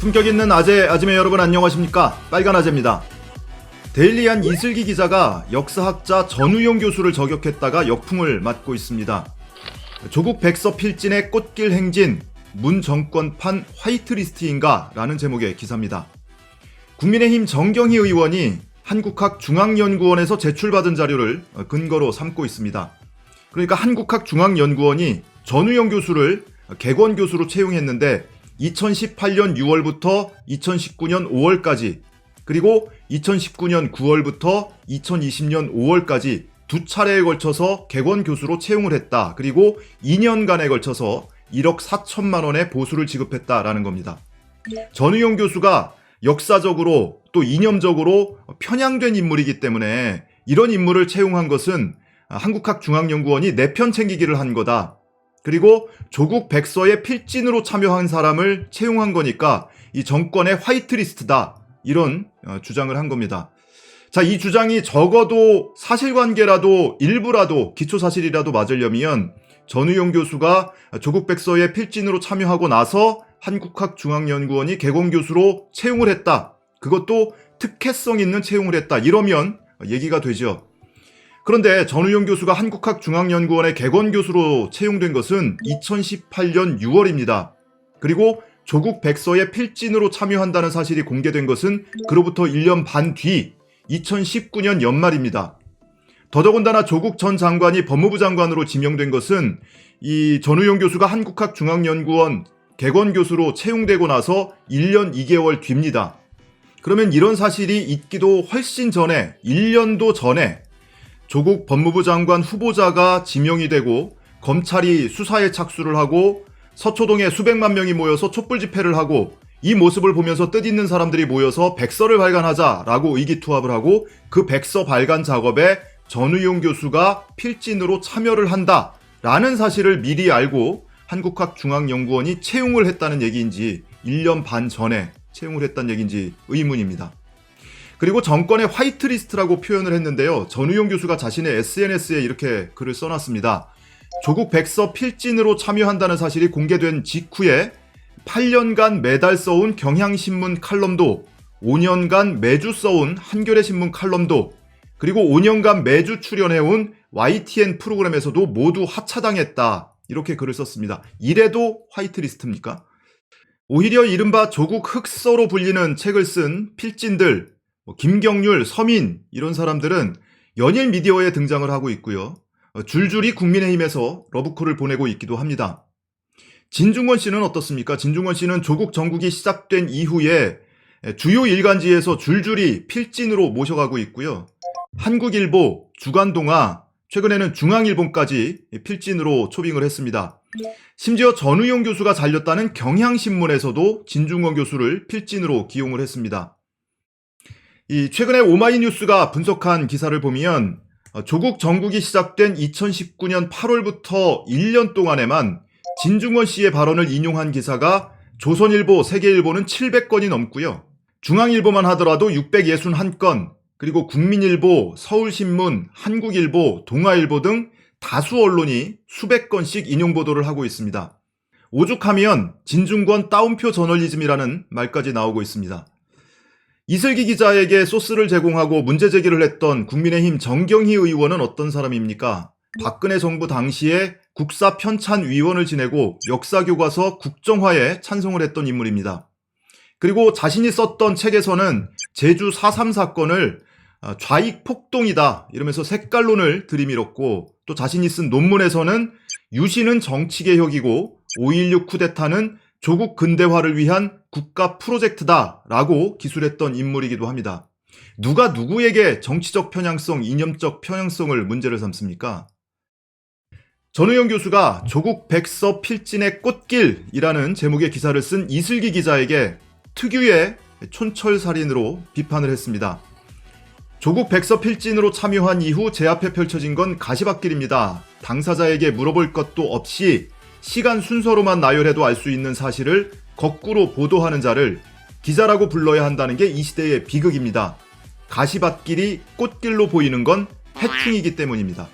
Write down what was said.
품격 있는 아재 아지매 여러분 안녕하십니까 빨간 아재입니다. 데일리한 이슬기 기자가 역사학자 전우용 교수를 저격했다가 역풍을 맞고 있습니다. 조국 백서 필진의 꽃길 행진 문 정권판 화이트리스트인가 라는 제목의 기사입니다. 국민의힘 정경희 의원이 한국학중앙연구원에서 제출받은 자료를 근거로 삼고 있습니다. 그러니까 한국학중앙연구원이 전우영 교수를 개권 교수로 채용했는데 2018년 6월부터 2019년 5월까지 그리고 2019년 9월부터 2020년 5월까지 두 차례에 걸쳐서 개권 교수로 채용을 했다. 그리고 2년간에 걸쳐서 1억 4천만 원의 보수를 지급했다라는 겁니다. 전우용 교수가 역사적으로 또 이념적으로 편향된 인물이기 때문에 이런 인물을 채용한 것은 한국학중앙연구원이 내 편 챙기기를 한 거다. 그리고 조국 백서의 필진으로 참여한 사람을 채용한 거니까 이 정권의 화이트리스트다. 이런 어, 주장을 한 겁니다. 자, 이 주장이 적어도 사실관계라도 일부라도 기초사실이라도 맞으려면 전우용 교수가 조국 백서의 필진으로 참여하고 나서 한국학중앙연구원이 개공 교수로 채용을 했다. 그것도 특혜성 있는 채용을 했다. 이러면 얘기가 되죠. 그런데 전우용 교수가 한국학중앙연구원의 개건 교수로 채용된 것은 2018년 6월입니다. 그리고 조국 백서의 필진으로 참여한다는 사실이 공개된 것은 그로부터 1년 반 뒤 2019년 연말입니다. 더더군다나 조국 전 장관이 법무부 장관으로 지명된 것은 이 전우용 교수가 한국학중앙연구원 개건 교수로 채용되고 나서 1년 2개월 뒤입니다. 그러면 이런 사실이 있기도 훨씬 전에 1년도 전에 조국 법무부 장관 후보자가 지명이 되고 검찰이 수사에 착수를 하고 서초동에 수백만 명이 모여서 촛불 집회를 하고 이 모습을 보면서 뜻있는 사람들이 모여서 백서를 발간하자라고 의기투합을 하고 그 백서 발간 작업에 전우용 교수가 필진으로 참여를 한다라는 사실을 미리 알고 한국학중앙연구원이 채용을 했다는 얘기인지 1년 반 전에 채용을 했다는 얘기인지 의문입니다. 그리고 정권의 화이트리스트라고 표현을 했는데요. 전우용 교수가 자신의 SNS에 이렇게 글을 써놨습니다. 조국 백서 필진으로 참여한다는 사실이 공개된 직후에 8년간 매달 써온 경향신문 칼럼도 5년간 매주 써온 한겨레신문 칼럼도 그리고 5년간 매주 출연해온 YTN 프로그램에서도 모두 하차당했다. 이렇게 글을 썼습니다. 이래도 화이트리스트입니까? 오히려 이른바 조국 흑서로 불리는 책을 쓴 필진들, 뭐 김경률, 서민 이런 사람들은 연일 미디어에 등장을 하고 있고요. 어, 줄줄이 국민의힘에서 러브콜을 보내고 있기도 합니다. 진중권 씨는 어떻습니까? 진중권 씨는 조국 정국이 시작된 이후에 주요 일간지에서 줄줄이 필진으로 모셔가고 있고요. 한국일보, 주간동아, 최근에는 중앙일보까지 필진으로 초빙을 했습니다. 심지어 전우용 교수가 잘렸다는 경향신문에서도 진중권 교수를 필진으로 기용을 했습니다. 이 최근에 오마이뉴스가 분석한 기사를 보면 어, 조국 정국이 시작된 2019년 8월부터 1년 동안에만 진중권 씨의 발언을 인용한 기사가 조선일보, 세계일보는 700건이 넘고요. 중앙일보만 하더라도 661건, 그리고 국민일보, 서울신문, 한국일보, 동아일보 등 다수 언론이 수백 건씩 인용 보도를 하고 있습니다. 오죽하면 진중권 따옴표 저널리즘이라는 말까지 나오고 있습니다. 이슬기 기자에게 소스를 제공하고 문제 제기를 했던 국민의힘 정경희 의원은 어떤 사람입니까? 박근혜 정부 당시에 국사 편찬 위원을 지내고 역사 교과서 국정화에 찬성을 했던 인물입니다. 그리고 자신이 썼던 책에서는 제주 4.3 사건을 아, 좌익 폭동이다 이러면서 색깔론을 들이밀었고 또 자신이 쓴 논문에서는 유신은 정치개혁이고 5.16 쿠데타는 조국 근대화를 위한 국가 프로젝트다라고 기술했던 인물이기도 합니다. 누가 누구에게 정치적 편향성, 이념적 편향성을 문제를 삼습니까? 전우영 교수가 조국 백서 필진의 꽃길이라는 제목의 기사를 쓴 이슬기 기자에게 특유의 촌철살인으로 비판을 했습니다. 조국 백서 필진으로 참여한 이후 제 앞에 펼쳐진 건 가시밭길입니다. 당사자에게 물어볼 것도 없이 시간 순서로만 나열해도 알 수 있는 사실을 거꾸로 보도하는 자를 기자라고 불러야 한다는 게 이 시대의 비극입니다. 가시밭길이 꽃길로 보이는 건 해충이기 때문입니다.